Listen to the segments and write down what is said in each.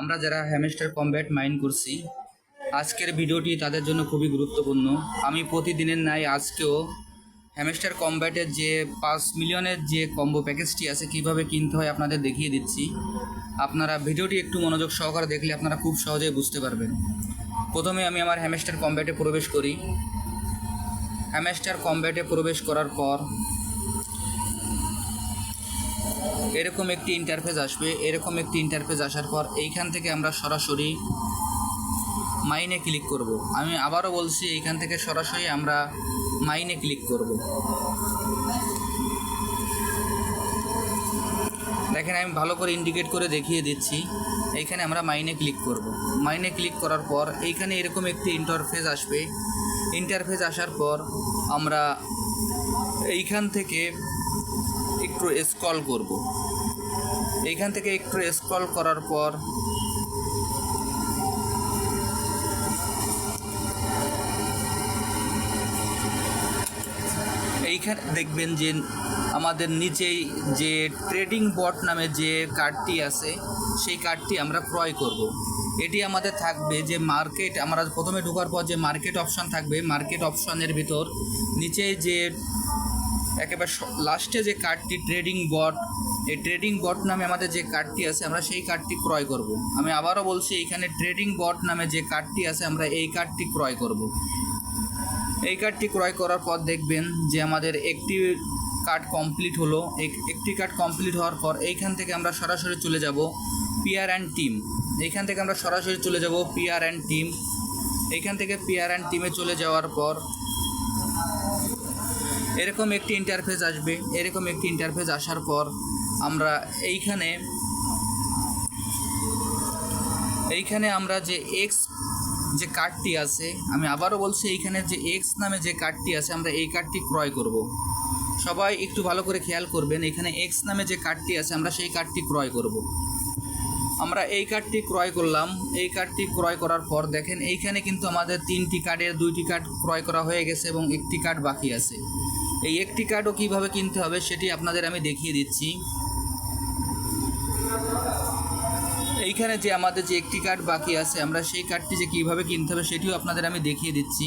আমরা যারা hamster combat mind করছি, আজকের ভিডিওটি তাদের জন্য খুবই গুরুত্বপূর্ণ। আমি প্রতিদিনের ন্যায় আজকেও হ্যামস্টার কম্ব্যাটের যে পাঁচ মিলিয়নের যে কম্বো প্যাকেজটি আছে, কীভাবে কিনতে হয় আপনাদের দেখিয়ে দিচ্ছি। আপনারা ভিডিওটি একটু মনোযোগ সহকারে দেখলে আপনারা খুব সহজেই বুঝতে পারবেন। প্রথমে আমি আমার হ্যামস্টার কমব্যাটে প্রবেশ করি। হ্যামস্টার কম্ব্যাটে প্রবেশ করার পর এরকম একটি ইন্টারফেস আসবে, এরকম একটি ইন্টারফেস আসার পর এইখান থেকে আমরা সরাসরি মাইনে ক্লিক করব। আমি আবারও বলছি, এইখান থেকে সরাসরি আমরা মাইনে ক্লিক করব। দেখেন, আমি ভালো করে ইন্ডিকেট করে দেখিয়ে দিচ্ছি। এইখানে আমরা মাইনে ক্লিক করব। মাইনে ক্লিক করার পর এইখানে এরকম একটি ইন্টারফেস আসবে। ইন্টারফেস আসার পর আমরা এইখান থেকে একটু স্ক্রল করব এইখান থেকে একটু স্ক্রল করার পর এইখানে দেখবেন যে আমাদের নিচেই যে ট্রেডিং বট নামে যে কার্ডটি আছে, সেই কার্ডটি আমরা ক্রয় করব। এটি আমাদের থাকবে যে মার্কেট আমরা প্রথমে ঢোকার পর যে মার্কেট অপশন থাকবে মার্কেট অপশনের ভিতর নিচে যে একেবারে লাস্টে যে কার্ডটি ট্রেডিং বট এই ট্রেডিং বট নামে আমাদের যে কার্ডটি আছে, আমরা সেই কার্ডটি ক্রয় করব। আমি আবারও বলছি এইখানে ট্রেডিং বট নামে যে কার্ডটি আছে, আমরা এই কার্ডটি ক্রয় করব। এই কার্ডটি ক্রয় করার পর দেখবেন যে আমাদের একটি কার্ড কমপ্লিট হলো এক- একটি কার্ড কমপ্লিট হওয়ার পর এইখান থেকে আমরা সরাসরি চলে যাব পিআর অ্যান্ড টিম এইখান থেকে আমরা সরাসরি চলে যাব পিআর অ্যান্ড টিম এইখান থেকে পিআর অ্যান্ড টিমে চলে যাওয়ার পর এরকম একটি ইন্টারফেস আসবে, এরকম একটি ইন্টারফেস আসার পর আমরা এইখানে এইখানে আমরা যে এক্স যে কার্ডটি আছে, আমি আবারও বলছি এইখানে যে এক্স নামে যে কার্ডটি আছে, আমরা এই কার্ডটি ক্রয় করব। সবাই একটু ভালো করে খেয়াল করবেন, এখানে এক্স নামে যে কার্ডটি আছে, আমরা সেই কার্ডটি ক্রয় করব। আমরা এই কার্ডটি ক্রয় করলাম, এই কার্ডটি ক্রয় করার পর দেখেন এইখানে কিন্তু আমাদের তিনটি কার্ডের দুইটি কার্ড ক্রয় করা হয়ে গেছে এবং একটি কার্ড বাকি আছে। এই একটি কার্ডও কীভাবে কিনতে হবে সেটি আপনাদের আমি দেখিয়ে দিচ্ছি। এইখানে যে আমাদের যে একটি কার্ড বাকি আছে, আমরা সেই কার্ডটি যে কীভাবে কিনতে হবে সেটিও আপনাদের আমি দেখিয়ে দিচ্ছি।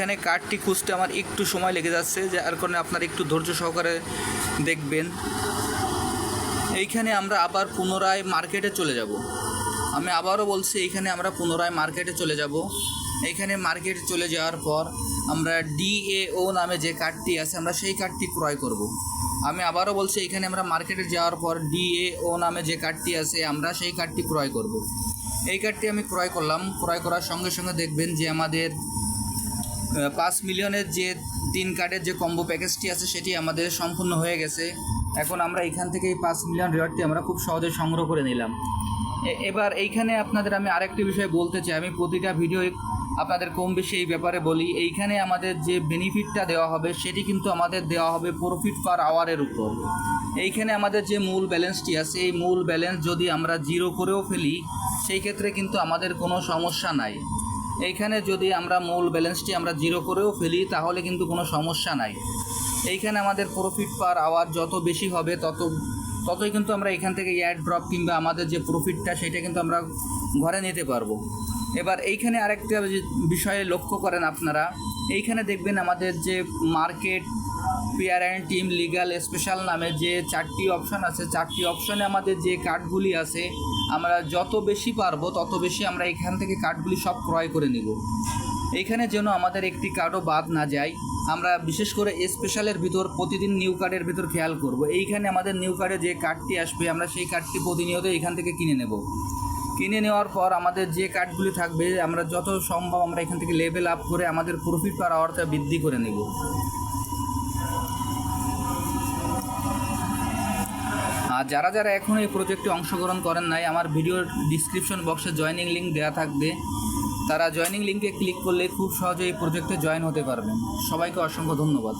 এইখানে কার্ডটি খুঁজতে আমার একটু সময় লেগে যাচ্ছে যার কারণে আপনারা একটু ধৈর্য সহকারে দেখবেন। এইখানে আমরা আবার পুনরায় মার্কেটে চলে যাব। আমি আবারও বলছি, এইখানে আমরা পুনরায় মার্কেটে চলে যাব। এইখানে মার্কেটে চলে যাওয়ার পর আমরা ডিএও নামে যে কার্ডটি আছে, আমরা সেই কার্ডটি ক্রয় করব। আমি আবারও বলছি এখানে আমরা মার্কেটে যাওয়ার পর ডিএও নামে যে কার্ডটি আছে, আমরা সেই কার্ডটি ক্রয় করব। এই কার্ডটি আমি ক্রয় করলাম। ক্রয় করার সঙ্গে সঙ্গে দেখবেন যে আমাদের পাঁচ মিলিয়নের যে তিন কার্ডের যে কম্বো প্যাকেজটি আছে, সেটি আমাদের সম্পূর্ণ হয়ে গেছে। এখন আমরা এখান থেকে এই পাঁচ মিলিয়ন রেওয়ার্ডটি আমরা খুব সহজে সংগ্রহ করে নিলাম। এবার এইখানে আপনাদের আমি আরেকটি বিষয় বলতে চাই। আমি প্রতিটা ভিডিও আপনাদের কম বেশি এই ব্যাপারে বলি। এইখানে আমাদের যে বেনিফিটটা দেওয়া হবে, সেটি কিন্তু আমাদের দেওয়া হবে প্রফিট পার আওয়ারের উপর। এইখানে আমাদের যে মূল ব্যালেন্সটি আছে, এই মূল ব্যালেন্স যদি আমরা জিরো করেও ফেলি, সেই ক্ষেত্রে কিন্তু আমাদের কোনো সমস্যা নাই। এইখানে যদি আমরা মূল ব্যালেন্সটি আমরা জিরো করেও ফেলি, তাহলে কিন্তু কোনো সমস্যা নাই। এইখানে আমাদের প্রফিট পার আওয়ার যত বেশি হবে, তত, ততই কিন্তু আমরা এখান থেকে এয়ার ড্রপ কিংবা আমাদের যে প্রফিটটা সেটা কিন্তু আমরা ঘরে নিতে পারব। এবার এইখানে আরেকটা বিষয়ে লক্ষ্য করেন আপনারা। এইখানে দেখবেন আমাদের যে market peer and team legal special নামে যে চারটি অপশান আছে, চারটি অপশানে আমাদের যে কার্ডগুলি আছে আমরা যত বেশি পারব, তত বেশি আমরা এখান থেকে কার্ডগুলি সব ক্রয় করে নিব। এইখানে যেন আমাদের একটি কার্ডও বাদ না যায়, আমরা বিশেষ করে স্পেশালের ভিতর, প্রতিদিন নিউ কার্ডের ভিতর খেয়াল করব। এইখানে আমাদের নিউ কার্ডে যে কার্ডটি আসবে, আমরা সেই কার্ডটি প্রতিনিয়ত এখান থেকে কিনে নেব। কিনে নেওয়ার পর আমাদের যে কার্ডগুলি থাকবে, আমরা যত সম্ভব আমরা এখান থেকে লেভেল আপ করে আমাদের প্রফিট পার আওয়ারটা বৃদ্ধি করে নেব। যারা যারা এখনও এই প্রজেক্টে অংশগ্রহণ করেন নাই, আমার ভিডিওর ডিসক্রিপশন বক্সে জয়নিং লিঙ্ক দেওয়া থাকবে। তারা জয়নিং লিঙ্কে ক্লিক করলে খুব সহজে এই প্রজেক্টে জয়েন হতে পারবেন। সবাইকে অসংখ্য ধন্যবাদ।